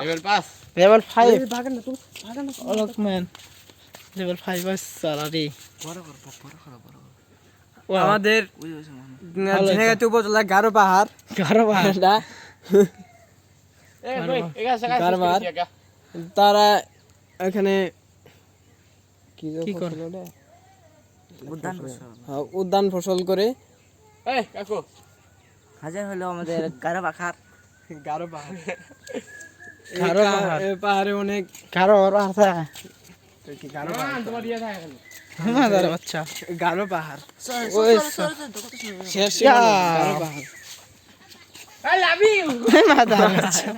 Level pass level five ভাগেন না তুমি ভাগেন না Alok man level five salary আমাদের ঝিনাইগাতি উপজেলা গারো পাহাড়। কারও ভাই তারা এখানে কি যে কি ফসল করে? উদ্যান হ্যাঁ, ফসল করে। হাজার হলো আমাদের গারো পাখার। গারো পাহাড়। এই গারো কা- পাহাড়। এই পাহাড়ে অনেক কারও ওর আছে গারো পাহাড় তোমার ইয়ে থাকে মাদার বাচ্চা গারো পাহাড় ওই শেষ ইয়া। গারো পাহাড় আই লাভ ইউ মাদার বাচ্চা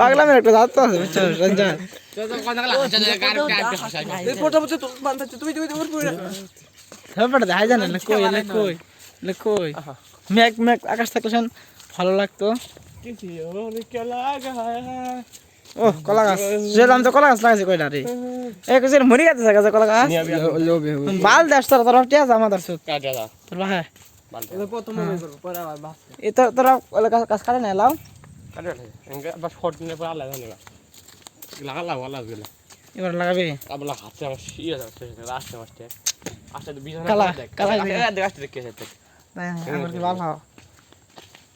পাগলামের একটা দাঁত তো আছে বুঝছ রঞ্জন তো তো কোন লাগা হাসা দে গার গার হাসা এই ফটো ফটো তুমি বান্ধাচ্ছ তুমি তুমি তুমি পুরো তারপরে দেখা যায় না লে কই লে কই লে কই মেঘ মেঘ আকাশ থাকলে শোন ভালো লাগতো কিসি ওর কে লাগা ও কলা গাছ যে দাম তো কলা গাছ লাগাইছে কইলা রে এ কুসির মরি গেছে গাছে কলা গাছ বাল দেশ তোর তোর টিয়া আছে আমাদের সুত কাটা দা। তোর ভাই এ তো তোরা গাছ কাটে না লাও কাটা বাস শর্ট নে পর আলা জানি লাগা লাগা লাগা গেল এবার লাগাবি? আবলা হাতে আমার ইয়ে যাচ্ছে লাস্টে মাস্টে তো কালা, কালা কালা দেখ আসতে দেখে যেতে তাই আমার কি ভালো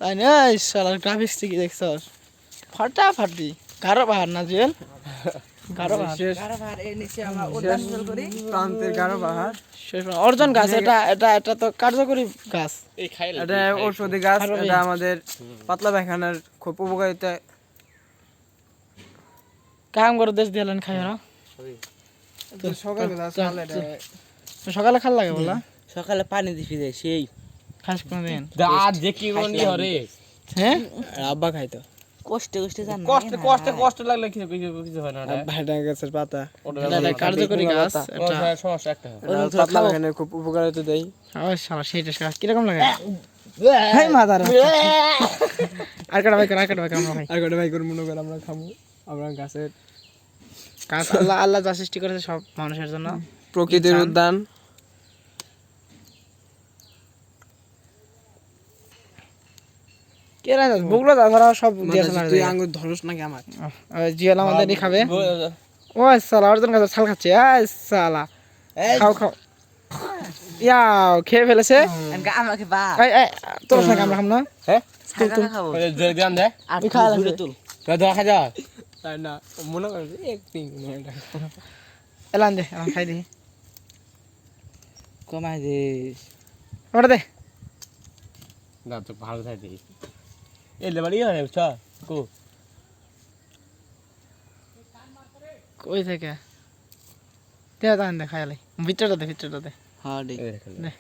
তাই না? এই শালার গ্রাফিক্স কি দেখছস ফাটাফাটি গারো পাহাড় না জুয়েল? করি। অর্জন গাছ এটা এটা এটা তো কার্যকরী গাছ। এটা ঔষধি গাছ এটা আমাদের পাতলা পায়খানার খুব উপকারিতা। কাম করে দেশ দিলেন খাই না এটা সকালে খাল লাগে বলা? সকালে পানি দিবি দেয় সেই। খাস কোনো দিন দা দেখি কোন হরে? হ্যাঁ? আব্বা খাইতো। কষ্টে কষ্টে জান কষ্ট কষ্ট কষ্ট লাগলে কিছু কিছু কিছু হয় না ভাইটা গাছের পাতা। ওটা কার্যকরী গাছ এটা সমস্যা একটা। পাতলা পায়খানার খুব উপকারিতা দেয় ওই শালা সেইটা গাছ কীরকম লাগে? হাই মাদার আর কাটা ভাই কাটা ভাই আমরা ভাই আর কটা ভাই করে মনে করে আমরা খাব আমরা গাছের গাছ আল্লাহ আল্লাহ যা সৃষ্টি করেছে সব মানুষের জন্য। প্রকৃতির। উদ্যান। কে রাজ? বুগলো দা ধরা সব দিয়ে তুই আঙ্গুর ধরস নাকি আমার? জিয়াল আমাদেরই খাবে ও সালা অর্জন গাছ ছাল খাচ্ছে। এই সালা। খাও খাও। ইয়াও খেয়ে ফেলেছে। আমাকে বা। এই এই তোর সঙ্গে আমরা খাম না? ছাগল খাব। জোর দিলাম দে। আর তুই লাগবে। খা যা তাই না? মনে করে এক পিং এলান দে এলান খাই দিই কমাই দিস। ওটা দে। না তো ভালো থাকে এই লেবারি হয় চ কো কই থেকে দে তাহলে দে খাইলে ভিতরটা দে ভিতরটা দে হ্যাঁ দে দে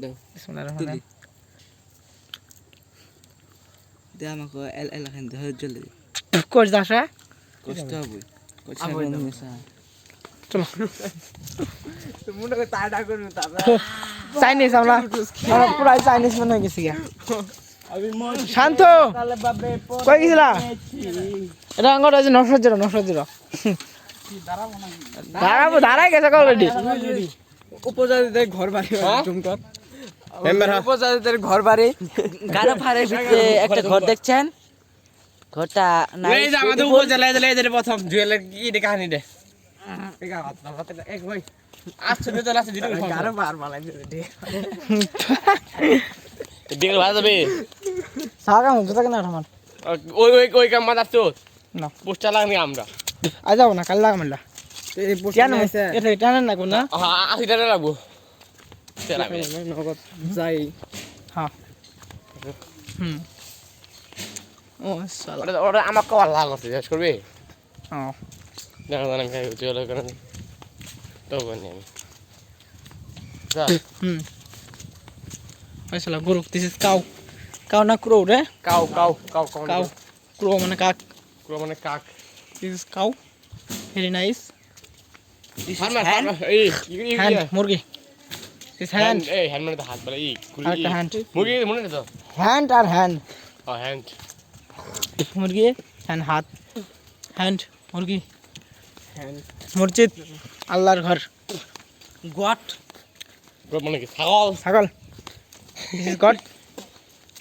দাও বিসমিল্লাহির রহমানির রহিম দে আমাকে এল এল খান দে জলদি কোচ দাসা কষ্ট হবে কষ্ট হবে না। চলো করে তাড়া করবি তারপর চাইনিজ আমরা পুরাই চাইনিজ মনে হয়ে গেছি গা শান্ত। কই গেছিলা? এটা আঙ্গর আছে নশো জিরো নশো জিরো দাঁড়াবো দাঁড়াই গেছে অলরেডি উপজাতিদের ঘর বাড়ি জমকর মেম্বার হ। উপজাতিদের ঘর বাড়ি। গারো পাহাড়ের ভিতরে একটা ঘর দেখছেন? ঘরটা এই যে আমাদের উপজেলা এই যে এই যে প্রথম। জুয়েলের কি দে কাহিনী দে এক ভাই আচ্ছা আছে দিদি গারো পাহাড় মালাই দিকে ভালো যাবে। সাগা মুখ থাকে না আমার? ওই ওই ওই কাম মাদার তো না। পোস্টার লাগনি আমরা। আজ যাব না কাল লাগা মেলা এই পোস্টার এটা টানেন না? কোন না আশি টাকা লাগবো। যাই। হুম। ও সালা। ওটা আমার কবার লাগছে শেষ করবে? ও জানা জানা খাই জুয়েল কেন তো বনি আমি হুম। সালা গরু দিস ইজ কাউ কাউ না ক্রো রে cow cow cow cow cow crow মানে কাক? কাউ মানে কাক? This is cow very nice farmer farmer এই এই হ্যান্ড মুরগি দিস হ্যান্ড এই হ্যান্ড মানে তো হাত বলে এই কুলি আরেকটা হ্যান্ড মুরগি মনে নেই তো? হ্যান্ড আর হ্যান্ড ও হ্যান্ড মুরগি হ্যান্ড হাত। হ্যান্ড মুরগি মসজিদ আল্লাহর ঘর গট মানে কি? ছাগল? ছাগল। দিস ইজ গড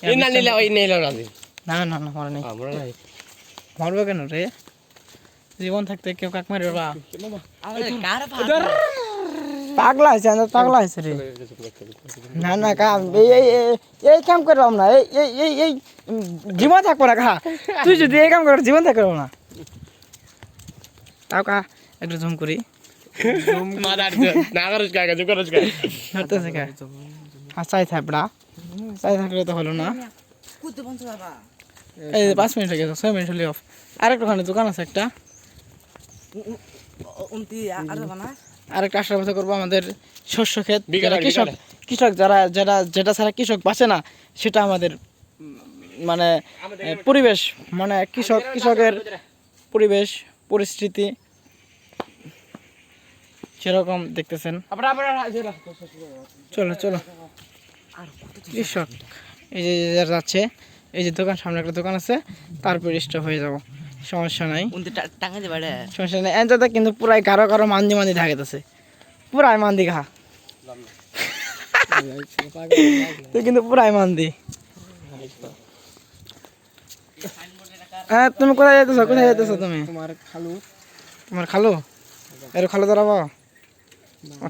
এই না নিলে ওই নিলে না না না না নেই। আমরা নাই। মরবো কেন রে? জীবন থাকতে কেউ কাক মারবে বা আমাদের কার পাগলা? হয়েছে আমরা পাগলা হয়েছে রে। না না কাম এই এই এই- এই কাম করবাম না। এই এই এই এই জীবন থাকব না কা তুই যদি এই কাম কর জীবন থাকব না। তাও কা একটু জুম করি। মাদার না করস কাকা জু করস কা আর চাই থাকবড়া। চাই থাকলে তো হলো না। এই যে পাঁচ মিনিট হয়ে গেছে ছয় মিনিট হলে অফ আরেকটা ওখানে দোকান আছে একটা। আরেকটা আসার কথা করব আমাদের শস্য ক্ষেত। কৃষক। কৃষক যারা যারা যেটা ছাড়া কৃষক বাঁচে না সেটা আমাদের মানে পরিবেশ। মানে কৃষক কৃষকের পরিবেশ পরিস্থিতি। সেরকম দেখতেছেন। চলো চলো। কৃষক এই যে যারা যাচ্ছে এই যে দোকান সামনে একটা দোকান আছে তারপর স্টপ হয়ে যাব। সমস্যা নাই। সমস্যা নেই। এনজাতে কিন্তু পুরাই গাঢ় গাঢ় মান্দি মান্দি থাকতেছে পুরাই মান্দি ঘা। তো কিন্তু পুরাই মান্দি। হ্যাঁ তুমি কোথায় যেতেছো কোথায় যেতেছো তুমি? তোমার খালু। তোমার খালো? এর খালো দাঁড়াবো No. Okay.